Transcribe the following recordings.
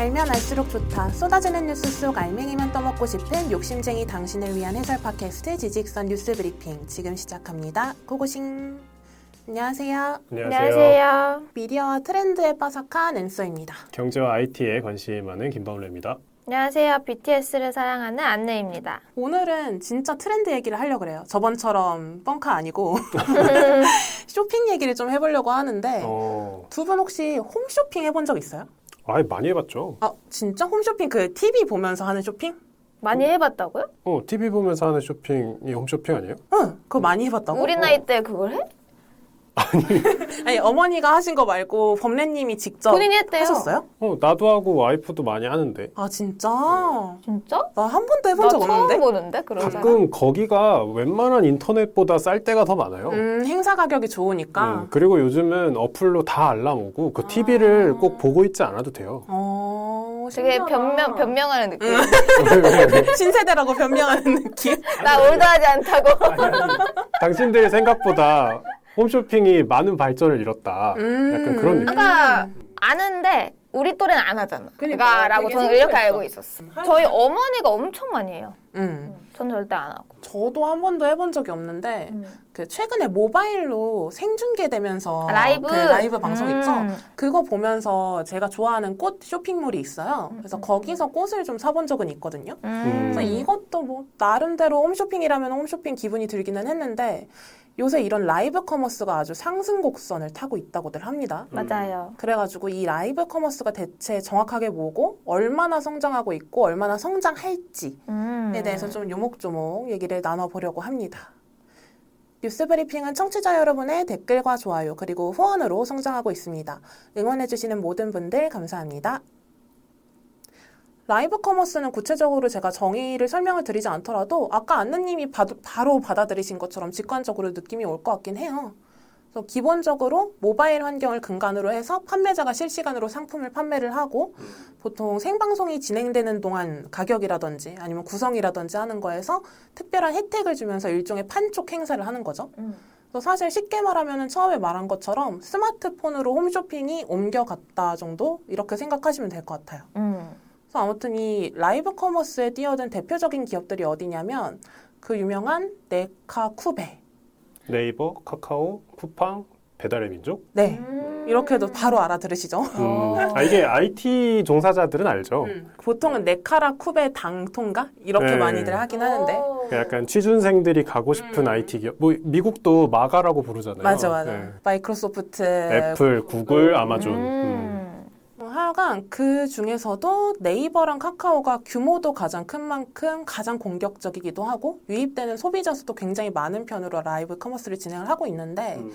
알면 알수록 좋다. 쏟아지는 뉴스 속 알맹이만 떠먹고 싶은 욕심쟁이 당신을 위한 해설 팟캐스트 지직선 뉴스 브리핑 지금 시작합니다. 고고싱. 안녕하세요. 안녕하세요. 미디어와 트렌드에 빠삭한 앤서입니다. 경제와 IT에 관심이 많은 김범래입니다. 안녕하세요. BTS를 사랑하는 안내입니다. 오늘은 진짜 트렌드 얘기를 하려고 그래요. 저번처럼 뻥카 아니고 쇼핑 얘기를 좀 해보려고 하는데 어, 두분 혹시 홈쇼핑 해본 적 있어요? 아예 많이 해봤죠. 아 진짜 홈쇼핑 그 TV 보면서 하는 쇼핑? 많이 해봤다고요? 어, TV 보면서 하는 쇼핑이 홈쇼핑 아니에요? 응, 그거 많이 해봤다고? 우리 나이 때 그걸 해? 아니 어머니가 하신 거 말고 범래님이 직접 본인이 했대요. 하셨어요? 어, 나도 하고 와이프도 많이 하는데 아 진짜? 진짜? 나 한 번도 해본 나 적 처음 없는데? 보는데 그런 사람. 가끔 거기가 웬만한 인터넷보다 쌀 때가 더 많아요. 음 행사 가격이 좋으니까 음, 그리고 요즘은 어플로 다 알람 오고 그 TV를 꼭 보고 있지 않아도 돼요. 어 되게 신기하다. 변명 변명하는 느낌. 신세대라고 변명하는 느낌? 나 올드하지 않다고. 당신들 생각보다 홈쇼핑이 많은 발전을 이뤘다. 음. 약간 그런 느낌. 아까 아는데 우리 또래는 안 하잖아. 그러니까, 그러니까라고 되게 저는 이렇게 생소했어. 알고 있었어. 저희 어머니가 엄청 많이 해요. 음 저는 절대 안 하고. 저도 한 번도 해본 적이 없는데 그 최근에 모바일로 생중계되면서 라이브 그 라이브 방송 음. 있죠? 그거 보면서 제가 좋아하는 꽃 쇼핑몰이 있어요. 그래서 거기서 꽃을 좀 사본 적은 있거든요. 음. 그래서 이것도 뭐 나름대로 홈쇼핑이라면 홈쇼핑 기분이 들기는 했는데 요새 이런 라이브 커머스가 아주 상승 곡선을 타고 있다고들 합니다. 맞아요. 그래가지고 이 라이브 커머스가 대체 정확하게 뭐고 얼마나 성장하고 있고 얼마나 성장할지에 음. 대해서 좀 요목조목 얘기를 나눠보려고 합니다. 뉴스 브리핑은 청취자 여러분의 댓글과 좋아요 그리고 후원으로 성장하고 있습니다. 응원해주시는 모든 분들 감사합니다. 라이브 커머스는 구체적으로 제가 정의를 설명을 드리지 않더라도 아까 안느님이 바, 바로 받아들이신 것처럼 직관적으로 느낌이 올 것 같긴 해요. 그래서 기본적으로 모바일 환경을 근간으로 해서 판매자가 실시간으로 상품을 판매를 하고 보통 생방송이 진행되는 동안 가격이라든지 아니면 구성이라든지 하는 거에서 특별한 혜택을 주면서 일종의 판촉 행사를 하는 거죠. 음. 그래서 사실 쉽게 말하면 처음에 말한 것처럼 스마트폰으로 홈쇼핑이 옮겨갔다 정도 이렇게 생각하시면 될 것 같아요. 음. 그래서 아무튼 이 라이브 커머스에 뛰어든 대표적인 기업들이 어디냐면 그 유명한 네카쿠베. 네이버, 카카오, 쿠팡, 배달의 민족. 네. 음. 이렇게도 바로 알아들으시죠? 음, 아, 이게 IT 종사자들은 알죠. 음, 보통은 네카라 쿠베 당통가 이렇게 네. 많이들 하긴 하는데 오. 그 약간 취준생들이 가고 싶은 음. IT 기업. 뭐 미국도 마가라고 부르잖아요. 맞아 맞아 네. 마이크로소프트 애플, 구글, 아마존. 음. 음. 뭐 하여간 그 중에서도 네이버랑 카카오가 규모도 가장 큰 만큼 가장 공격적이기도 하고 유입되는 소비자 수도 굉장히 많은 편으로 라이브 커머스를 진행을 하고 있는데 음.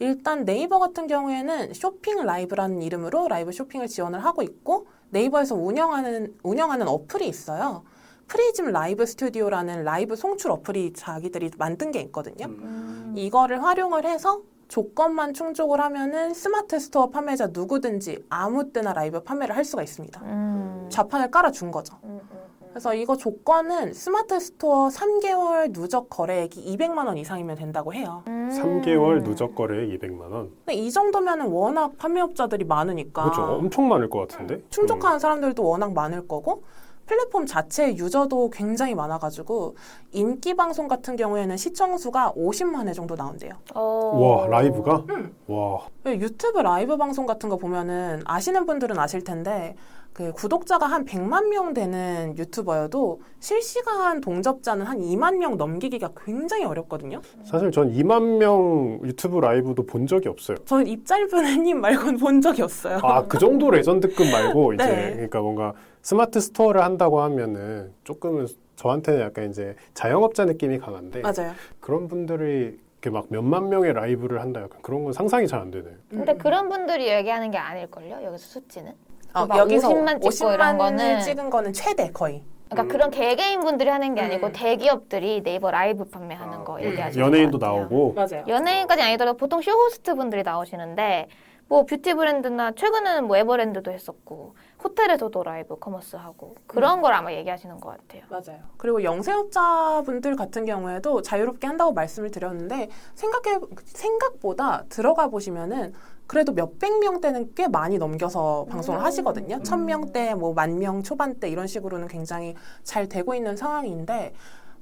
일단 네이버 같은 경우에는 쇼핑 라이브라는 이름으로 라이브 쇼핑을 지원을 하고 있고 네이버에서 운영하는 운영하는 어플이 있어요. 프리즘 라이브 스튜디오라는 라이브 송출 어플이 자기들이 만든 게 있거든요. 음. 이거를 활용을 해서 조건만 충족을 하면은 스마트 스토어 판매자 누구든지 아무 때나 라이브 판매를 할 수가 있습니다. 음. 자판을 깔아준 거죠. 음, 음, 그래서 이거 조건은 스마트 스토어 3개월 누적 거래액이 200만 원 이상이면 된다고 해요. 음. 3개월 누적 거래액 200만 원. 근데 이 정도면은 워낙 판매업자들이 많으니까 그렇죠. 엄청 많을 것 같은데. 충족하는 사람들도 워낙 많을 거고 플랫폼 자체의 유저도 굉장히 많아가지고 인기 방송 같은 경우에는 시청 수가 50만 회 정도 나온대요. 어. 음. 와 라이브가 음. 와 유튜브 라이브 방송 같은 거 보면은 아시는 분들은 아실 텐데 그 구독자가 한 100만 명 되는 유튜버여도 실시간 동접자는 한 2만 명 넘기기가 굉장히 어렵거든요. 사실 전 2만 명 유튜브 라이브도 본 적이 없어요. 저는 입 짧은 햇님 말고는 본 적이 없어요. 아 그 정도 레전드급 말고 이제 네. 그러니까 뭔가 스마트 스토어를 한다고 하면은 조금은 저한테는 약간 이제 자영업자 느낌이 강한데 맞아요. 그런 분들이 이렇게 막 몇만 명의 라이브를 한다 약간 그런 건 상상이 잘 안 되네. 근데 음. 그런 분들이 얘기하는 게 아닐걸요? 여기서 수치는? 어, 막 여기서 50만 찍고 이런 50만을 거는 찍은 거는 최대 거의. 그러니까 그런 개개인 분들이 하는 게 아니고 음. 대기업들이 네이버 라이브 판매하는 거 얘기하시는 연예인도 것 같아요. 나오고 맞아요. 연예인까지 아니더라도 보통 쇼호스트 분들이 나오시는데 뭐 뷰티 브랜드나 최근에는 뭐 에버랜드도 했었고 호텔에서도 라이브 커머스 하고 그런 걸 아마 얘기하시는 것 같아요. 맞아요. 그리고 영세업자분들 같은 경우에도 자유롭게 한다고 말씀을 드렸는데 생각해 생각보다 들어가 보시면은 그래도 몇백 명대는 꽤 많이 넘겨서 방송을 음. 하시거든요. 천 명대, 뭐 만 명 초반대 이런 식으로는 굉장히 잘 되고 있는 상황인데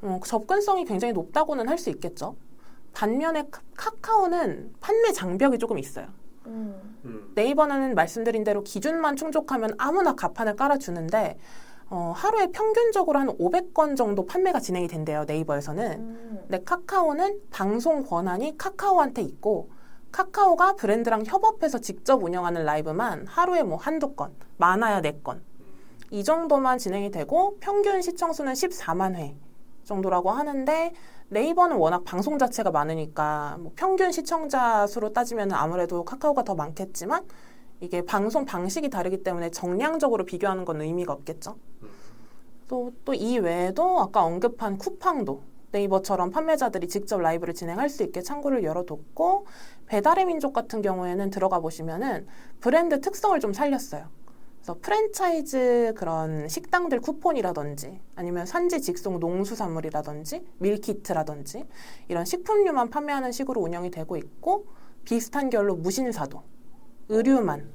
어, 접근성이 굉장히 높다고는 할 수 있겠죠. 반면에 카- 카카오는 판매 장벽이 조금 있어요. 음. 네이버는 말씀드린 대로 기준만 충족하면 아무나 가판을 깔아주는데 어, 하루에 평균적으로 한 500건 정도 판매가 진행이 된대요. 네이버에서는. 음. 근데 카카오는 방송 권한이 카카오한테 있고 카카오가 브랜드랑 협업해서 직접 운영하는 라이브만 하루에 뭐 한두 건, 많아야 네 건. 이 정도만 진행이 되고 평균 시청 수는 14만 회 정도라고 하는데 네이버는 워낙 방송 자체가 많으니까 뭐 평균 시청자 수로 따지면 아무래도 카카오가 더 많겠지만 이게 방송 방식이 다르기 때문에 정량적으로 비교하는 건 의미가 없겠죠. 또 또 이 외에도 아까 언급한 쿠팡도 네이버처럼 판매자들이 직접 라이브를 진행할 수 있게 창구를 열어뒀고 배달의 민족 같은 경우에는 들어가 보시면은 브랜드 특성을 좀 살렸어요. 그래서 프랜차이즈 그런 식당들 쿠폰이라든지 아니면 산지 직송 농수산물이라든지 밀키트라든지 이런 식품류만 판매하는 식으로 운영이 되고 있고 비슷한 결로 무신사도 의류만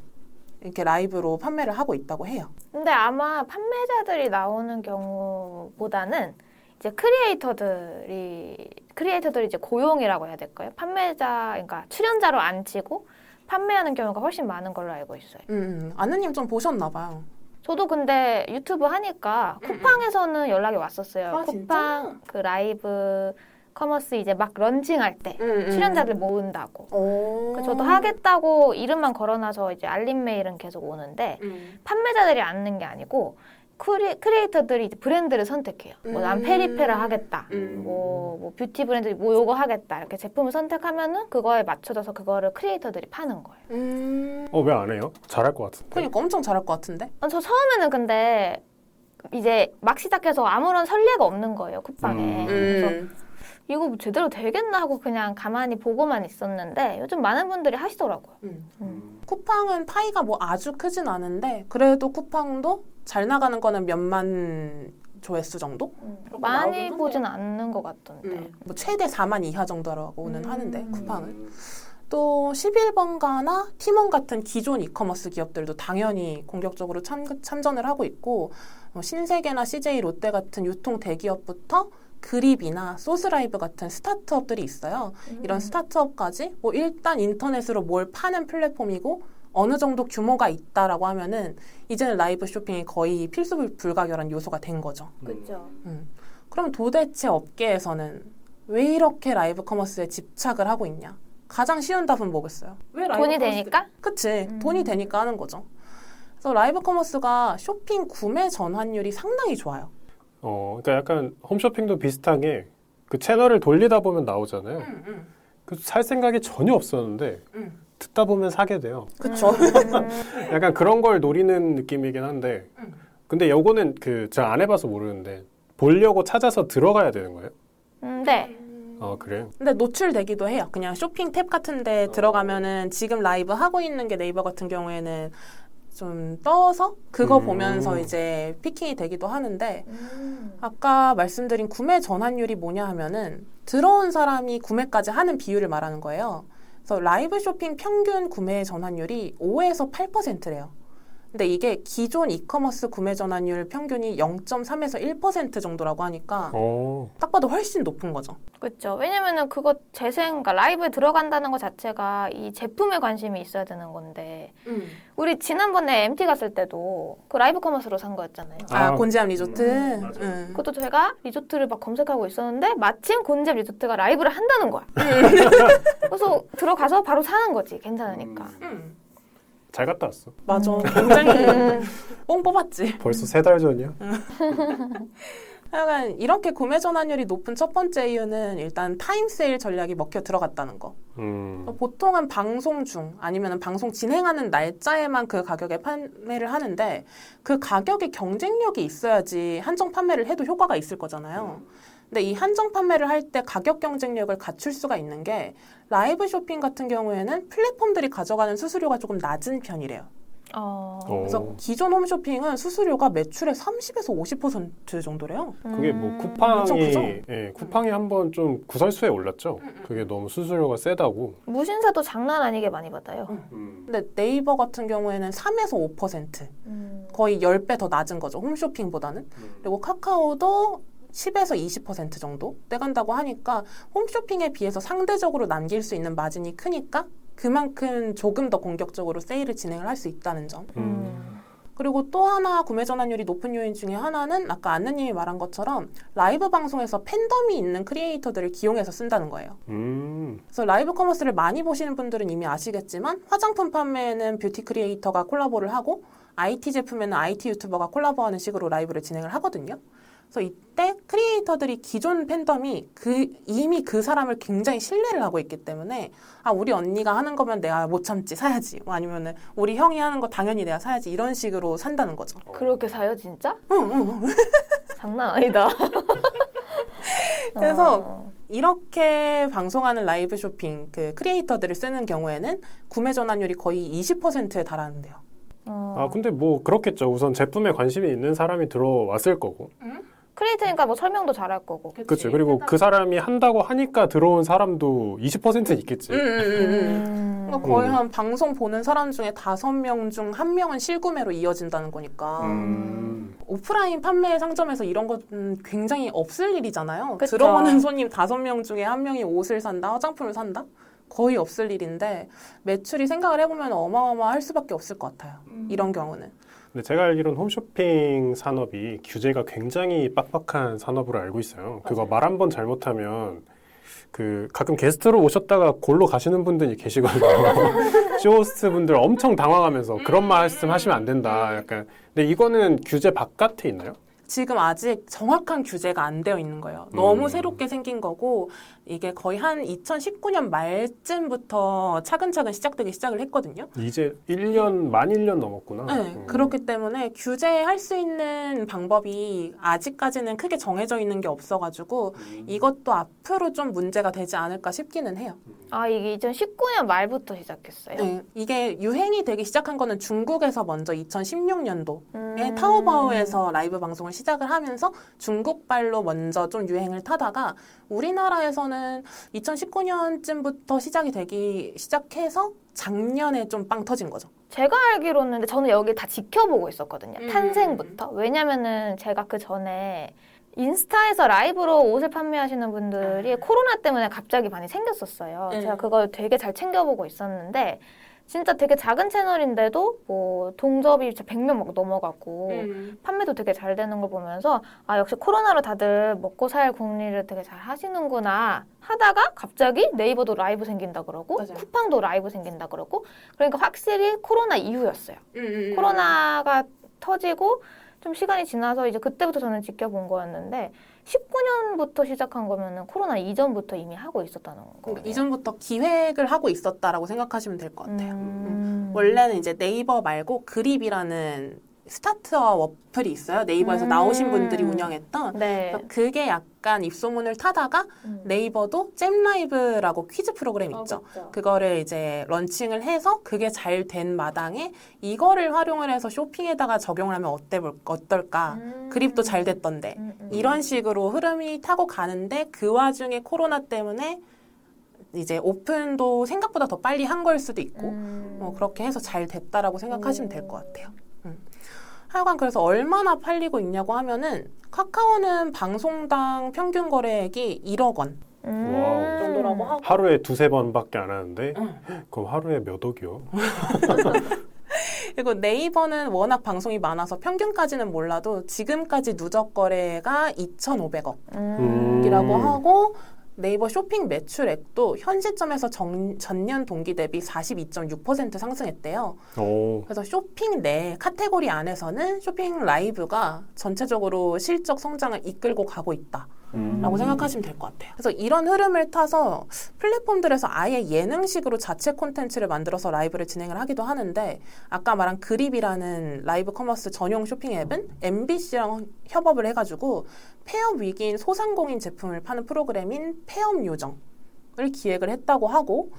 이렇게 라이브로 판매를 하고 있다고 해요. 근데 아마 판매자들이 나오는 경우보다는 이제 크리에이터들이 크리에이터들이 이제 고용이라고 해야 될까요? 판매자 그러니까 출연자로 안 치고 판매하는 경우가 훨씬 많은 걸로 알고 있어요. 음, 아느님 좀 보셨나 봐요. 저도 근데 유튜브 하니까 쿠팡에서는 연락이 왔었어요. 아, 쿠팡 그 라이브 커머스 이제 막 런칭할 때 음, 출연자들 모은다고. 오. 그 저도 하겠다고 이름만 걸어놔서 이제 알림 메일은 계속 오는데 음. 판매자들이 앉는 게 아니고 크리, 크리에이터들이 이제 브랜드를 선택해요. 뭐난 음. 페리페라 하겠다. 음. 뭐, 뭐 뷰티 브랜드 뭐 요거 하겠다. 이렇게 제품을 선택하면은 그거에 맞춰져서 그거를 크리에이터들이 파는 거예요. 음. 어 왜 안 해요? 잘할 것 같은데. 그러니까 엄청 잘할 것 같은데. 아, 저 처음에는 근데 이제 막 시작해서 아무런 선례가 없는 거예요 쿠팡에. 음. 그래서 이거 뭐 제대로 되겠나 하고 그냥 가만히 보고만 있었는데 요즘 많은 분들이 하시더라고요. 음. 음. 쿠팡은 파이가 뭐 아주 크진 않은데 그래도 쿠팡도 잘 나가는 거는 몇만 조회수 정도? 그렇게 많이 보진 않는 것 같던데. 음. 뭐 최대 4만 이하 정도라고는 음. 하는데 쿠팡은 또 11번가나 티몬 같은 기존 이커머스 기업들도 당연히 공격적으로 참, 참전을 하고 있고 뭐 신세계나 CJ 롯데 같은 유통 대기업부터 그립이나 소스라이브 같은 스타트업들이 있어요. 음. 이런 스타트업까지 뭐 일단 인터넷으로 뭘 파는 플랫폼이고 어느 정도 규모가 있다라고 하면은 이제는 라이브 쇼핑이 거의 필수 불가결한 요소가 된 거죠. 그렇죠. 음. 그럼 도대체 업계에서는 왜 이렇게 라이브 커머스에 집착을 하고 있냐? 가장 쉬운 답은 뭐겠어요? 왜 라이브 돈이 커머스- 되니까? 그치. 음. 돈이 되니까 하는 거죠. 그래서 라이브 커머스가 쇼핑 구매 전환율이 상당히 좋아요. 어 그러니까 약간 홈쇼핑도 비슷하게 그 채널을 돌리다 보면 나오잖아요. 그살 생각이 전혀 없었는데 음. 듣다 보면 사게 돼요. 그쵸. 음. 약간 그런 걸 노리는 느낌이긴 한데 음. 근데 요거는 그 제가 안 해봐서 모르는데 보려고 찾아서 들어가야 되는 거예요? 음, 네. 아 그래요? 근데 노출되기도 해요. 그냥 쇼핑 탭 같은 데 어. 들어가면은 지금 라이브 하고 있는 게 네이버 같은 경우에는 좀 떠서 그거 음. 보면서 이제 피킹이 되기도 하는데 음. 아까 말씀드린 구매 전환율이 뭐냐 하면은 들어온 사람이 구매까지 하는 비율을 말하는 거예요. 그래서 라이브 쇼핑 평균 구매 전환율이 5에서 8%래요. 근데 이게 기존 이커머스 구매 전환율 평균이 0.3에서 1% 정도라고 하니까 어딱 봐도 훨씬 높은 거죠. 그렇죠. 왜냐면은 그거 재생, 그러니까 라이브에 들어간다는 것 자체가 이 제품에 관심이 있어야 되는 건데 우리 지난번에 MT 갔을 때도 그 라이브 커머스로 산 거였잖아요. 아, 아, 곤지암 리조트. 음. 응. 그것도 제가 리조트를 막 검색하고 있었는데 마침 곤잽 리조트가 라이브를 한다는 거야. 그래서 들어가서 바로 사는 거지. 괜찮으니까. 응. 잘 갔다 왔어. 맞아. 음. 굉장히 뽕 뽑았지. 벌써 세 달 전이야? 하여간 이렇게 구매 전환율이 높은 첫 번째 이유는 일단 타임 세일 전략이 먹혀 들어갔다는 거. 음. 보통은 방송 중 아니면 방송 진행하는 날짜에만 그 가격에 판매를 하는데 그 가격에 경쟁력이 있어야지 한정 판매를 해도 효과가 있을 거잖아요. 근데 이 한정 판매를 할 때 가격 경쟁력을 갖출 수가 있는 게 라이브 쇼핑 같은 경우에는 플랫폼들이 가져가는 수수료가 조금 낮은 편이래요. 어. 어. 그래서 기존 홈쇼핑은 수수료가 매출의 30에서 50% 정도래요. 그게 뭐 음. 엄청 쿠팡이 크죠? 예, 쿠팡이 한번 좀 구설수에 올랐죠. 음, 그게 너무 수수료가 세다고. 무신사도 장난 아니게 많이 받아요. 근데 네이버 같은 경우에는 3에서 5% 음. 거의 10배 더 낮은 거죠. 홈쇼핑보다는. 그리고 카카오도 10에서 20% 정도 떼간다고 하니까 홈쇼핑에 비해서 상대적으로 남길 수 있는 마진이 크니까 그만큼 조금 더 공격적으로 세일을 진행을 할 수 있다는 점. 음. 그리고 또 하나 구매 전환율이 높은 요인 중에 하나는 아까 안느님이 말한 것처럼 라이브 방송에서 팬덤이 있는 크리에이터들을 기용해서 쓴다는 거예요. 음. 그래서 라이브 커머스를 많이 보시는 분들은 이미 아시겠지만 화장품 판매에는 뷰티 크리에이터가 콜라보를 하고 IT 제품에는 IT 유튜버가 콜라보하는 식으로 라이브를 진행을 하거든요. 그래서 이때 크리에이터들이 기존 팬덤이 그 이미 그 사람을 굉장히 신뢰를 하고 있기 때문에 아 우리 언니가 하는 거면 내가 못 참지 사야지 뭐 아니면은 우리 형이 하는 거 당연히 내가 사야지 이런 식으로 산다는 거죠. 그렇게 사요 진짜? 응, 응. 장난 아니다. 그래서 어. 이렇게 방송하는 라이브 쇼핑 그 크리에이터들을 쓰는 경우에는 구매 전환율이 거의 20%에 달하는데요. 어. 아 근데 뭐 그렇겠죠. 우선 제품에 관심이 있는 사람이 들어왔을 거고. 크리에이터니까 뭐 설명도 잘할 거고. 그렇죠. 그리고 그 사람이 한다고 하니까 들어온 사람도 20%는 있겠지. 음, 음, 음, 음. 음. 그러니까 거의 음. 한 방송 보는 사람 중에 다섯 명 중 한 명은 실구매로 이어진다는 거니까 음. 오프라인 판매 상점에서 이런 건 굉장히 없을 일이잖아요. 그쵸. 들어오는 손님 다섯 명 중에 한 명이 옷을 산다, 화장품을 산다? 거의 없을 일인데 매출이 생각을 해보면 어마어마할 수밖에 없을 것 같아요. 이런 경우는. 근데 제가 알기로는 홈쇼핑 산업이 규제가 굉장히 빡빡한 산업으로 알고 있어요. 그거 말 한 번 잘못하면 그 가끔 게스트로 오셨다가 골로 가시는 분들이 계시거든요. 쇼호스트 분들 엄청 당황하면서 그런 말씀 하시면 안 된다. 약간 근데 이거는 규제 바깥에 있나요? 지금 아직 정확한 규제가 안 되어 있는 거예요. 너무 음. 새롭게 생긴 거고 이게 거의 한 2019년 말쯤부터 차근차근 시작되기 시작을 했거든요. 이제 1년 만 1년 넘었구나. 네, 음. 그렇기 때문에 규제할 수 있는 방법이 아직까지는 크게 정해져 있는 게 없어가지고 이것도 앞으로 좀 문제가 되지 않을까 싶기는 해요. 아 이게 2019년 말부터 시작했어요. 네, 이게 유행이 되기 시작한 거는 중국에서 먼저 2016년도에 음. 타오바오에서 라이브 방송을 시작을 하면서 중국발로 먼저 좀 유행을 타다가 우리나라에서는 2019년쯤부터 시작이 되기 시작해서 작년에 좀 빵 터진 거죠. 제가 알기로는 저는 여기 다 지켜보고 있었거든요. 음. 탄생부터. 왜냐면은 제가 그 전에 인스타에서 라이브로 옷을 판매하시는 분들이 코로나 때문에 갑자기 많이 생겼었어요. 네. 제가 그걸 되게 잘 챙겨보고 있었는데 진짜 되게 작은 채널인데도 뭐 동접이 진짜 100명 막 넘어가고 음. 판매도 되게 잘 되는 걸 보면서 아 역시 코로나로 다들 먹고 살 궁리를 되게 잘 하시는구나 하다가 갑자기 네이버도 라이브 생긴다 그러고 맞아요. 쿠팡도 라이브 생긴다 그러고 그러니까 확실히 코로나 이후였어요. 음, 코로나가 터지고 좀 시간이 지나서 이제 그때부터 저는 지켜본 거였는데 19년부터 시작한 거면은 코로나 이전부터 이미 하고 있었다는 거예요. 그러니까 이전부터 기획을 하고 있었다라고 생각하시면 될 것 같아요. 음. 원래는 이제 네이버 말고 그립이라는 스타트업 어플이 있어요. 네이버에서 음. 나오신 분들이 운영했던. 네. 그래서 그게 약간 입소문을 타다가 음. 네이버도 잼라이브라고 퀴즈 프로그램 어, 있죠. 그쵸. 그거를 이제 런칭을 해서 그게 잘 된 마당에 이거를 활용을 해서 쇼핑에다가 적용을 하면 어때 볼- 어떨까? 음. 그립도 잘 됐던데. 음, 음. 이런 식으로 흐름이 타고 가는데 그 와중에 코로나 때문에 이제 오픈도 생각보다 더 빨리 한 걸 수도 있고 음. 뭐 그렇게 해서 잘 됐다라고 생각하시면 오. 될것 같아요. 음. 하여간 그래서 얼마나 팔리고 있냐고 하면은 카카오는 방송당 평균 거래액이 1억 원 음. 와우. 정도라고 하고 하루에 두세 번밖에 안 하는데 응. 그럼 하루에 몇 억이요? 그리고 네이버는 워낙 방송이 많아서 평균까지는 몰라도 지금까지 누적 거래가 2,500억이라고 음. 하고 네이버 쇼핑 매출액도 현 시점에서 정- 전년 동기 대비 42.6% 상승했대요. 오. 그래서 쇼핑 내 카테고리 안에서는 쇼핑 라이브가 전체적으로 실적 성장을 이끌고 가고 있다. 음. 라고 생각하시면 될 것 같아요. 그래서 이런 흐름을 타서 플랫폼들에서 아예 예능식으로 자체 콘텐츠를 만들어서 라이브를 진행을 하기도 하는데 아까 말한 그립이라는 라이브 커머스 전용 쇼핑 앱은 MBC랑 협업을 해가지고 폐업 위기인 소상공인 제품을 파는 프로그램인 폐업 요정 기획을 했다고 하고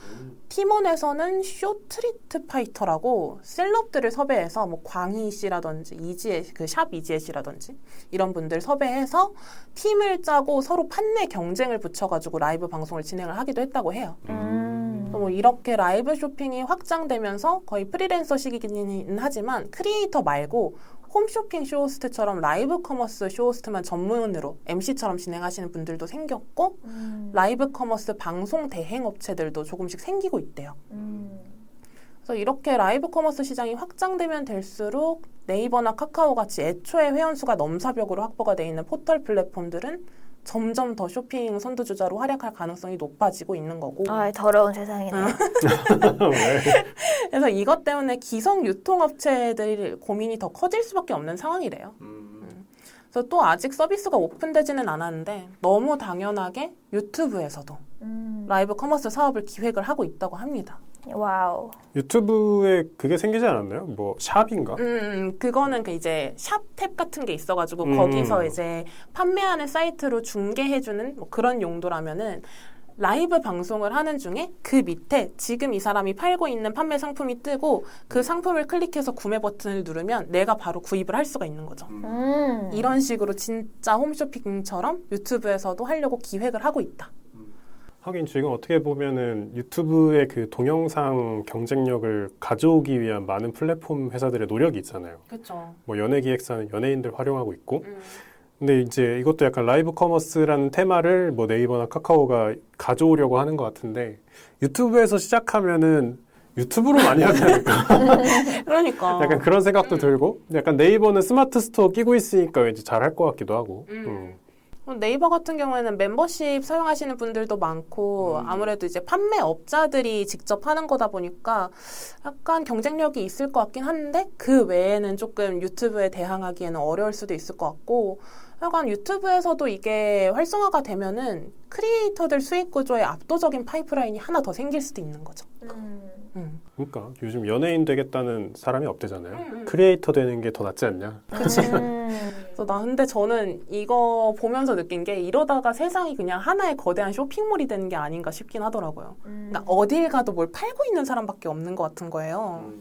팀원에서는 쇼트리트 파이터라고 셀럽들을 섭외해서 뭐 광희 씨라든지 이지혜 그샵 이지혜 씨라든지 이런 분들 섭외해서 팀을 짜고 서로 판매 경쟁을 붙여가지고 라이브 방송을 진행을 하기도 했다고 해요. 음. 뭐 이렇게 라이브 쇼핑이 확장되면서 거의 프리랜서시기는 하지만 크리에이터 말고 홈쇼핑 쇼호스트처럼 라이브 커머스 쇼호스트만 전문으로 MC처럼 진행하시는 분들도 생겼고 음. 라이브 커머스 방송 대행 업체들도 조금씩 생기고 있대요. 음. 그래서 이렇게 라이브 커머스 시장이 확장되면 될수록 네이버나 카카오 같이 애초에 회원수가 넘사벽으로 확보가 돼 있는 포털 플랫폼들은 점점 더 쇼핑 선두주자로 활약할 가능성이 높아지고 있는 거고. 아, 더러운 세상이네. 왜? 그래서 이것 때문에 기성 유통업체들이 고민이 더 커질 수밖에 없는 상황이래요. 그래서 또 아직 서비스가 오픈되지는 않았는데 너무 당연하게 유튜브에서도 음. 라이브 커머스 사업을 기획을 하고 있다고 합니다. 와우. 유튜브에 그게 생기지 않았나요? 뭐 샵인가? 음, 그거는 그 이제 샵 탭 같은 게 있어가지고 음. 거기서 이제 판매하는 사이트로 중개해주는 뭐 그런 용도라면은 라이브 방송을 하는 중에 그 밑에 지금 이 사람이 팔고 있는 판매 상품이 뜨고 그 상품을 클릭해서 구매 버튼을 누르면 내가 바로 구입을 할 수가 있는 거죠. 음. 이런 식으로 진짜 홈쇼핑처럼 유튜브에서도 하려고 기획을 하고 있다. 하긴 지금 어떻게 보면은 유튜브의 그 동영상 경쟁력을 가져오기 위한 많은 플랫폼 회사들의 노력이 있잖아요. 그렇죠. 뭐 연예 기획사는 연예인들 활용하고 있고, 근데 이제 이것도 약간 라이브 커머스라는 테마를 뭐 네이버나 카카오가 가져오려고 하는 것 같은데 유튜브에서 시작하면은 유튜브로 많이 하지 않을까? 그러니까. 약간 그런 생각도 들고, 약간 네이버는 스마트 스토어 끼고 있으니까 왠지 잘할 것 같기도 하고. 음. 음. 어, 네이버 같은 경우에는 멤버십 사용하시는 분들도 많고 아무래도 이제 판매업자들이 직접 하는 거다 보니까 약간 경쟁력이 있을 것 같긴 한데 그 외에는 조금 유튜브에 대항하기에는 어려울 수도 있을 것 같고 약간 유튜브에서도 이게 활성화가 되면은 크리에이터들 수익 구조에 압도적인 파이프라인이 하나 더 생길 수도 있는 거죠. 음. 음. 그러니까 요즘 연예인 되겠다는 사람이 없대잖아요. 음. 크리에이터 되는 게 더 낫지 않냐? 그치. 음. 그래서 나 근데 저는 이거 보면서 느낀 게 이러다가 세상이 그냥 하나의 거대한 쇼핑몰이 되는 게 아닌가 싶긴 하더라고요. 음. 그러니까 어딜 가도 뭘 팔고 있는 사람밖에 없는 것 같은 거예요.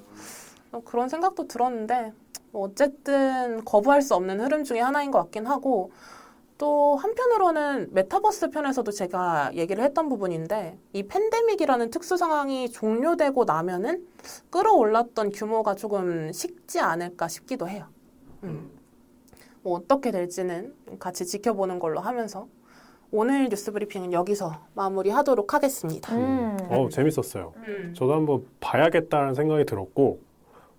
어, 그런 생각도 들었는데 뭐 어쨌든 거부할 수 없는 흐름 중에 하나인 것 같긴 하고 또 한편으로는 메타버스 편에서도 제가 얘기를 했던 부분인데 이 팬데믹이라는 특수 상황이 종료되고 나면은 끌어올랐던 규모가 조금 식지 않을까 싶기도 해요. 음. 뭐 어떻게 될지는 같이 지켜보는 걸로 하면서 오늘 뉴스 브리핑은 여기서 마무리하도록 하겠습니다. 음. 어 재밌었어요. 음. 저도 한번 봐야겠다는 생각이 들었고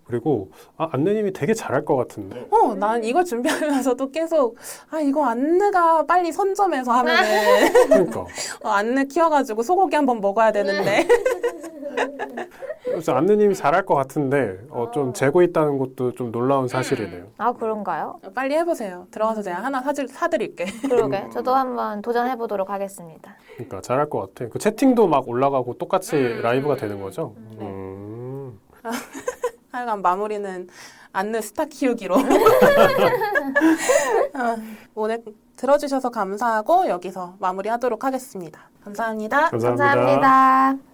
그리고 아, 안느님이 되게 잘할 것 같은데 어, 난 이걸 준비하면서도 계속, 아, 이거 안느가 빨리 선점해서 하면은, 그러니까 어, 안느 키워가지고 소고기 한번 먹어야 되는데. 그래서 안느님이 잘할 것 같은데 어, 좀 재고 있다는 것도 좀 놀라운 사실이네요. 아, 그런가요? 빨리 해보세요. 들어가서 제가 하나 사줄, 사드릴게. 그러게. 저도 한번 도전해 보도록 하겠습니다. 그러니까 잘할 것 같아. 그 채팅도 막 올라가고 똑같이 음. 라이브가 되는 거죠. 네. 음. 하여간 마무리는 안느 스타 키우기로. 어, 오늘 들어주셔서 감사하고 여기서 마무리하도록 하겠습니다. 감사합니다. 감사합니다. 감사합니다.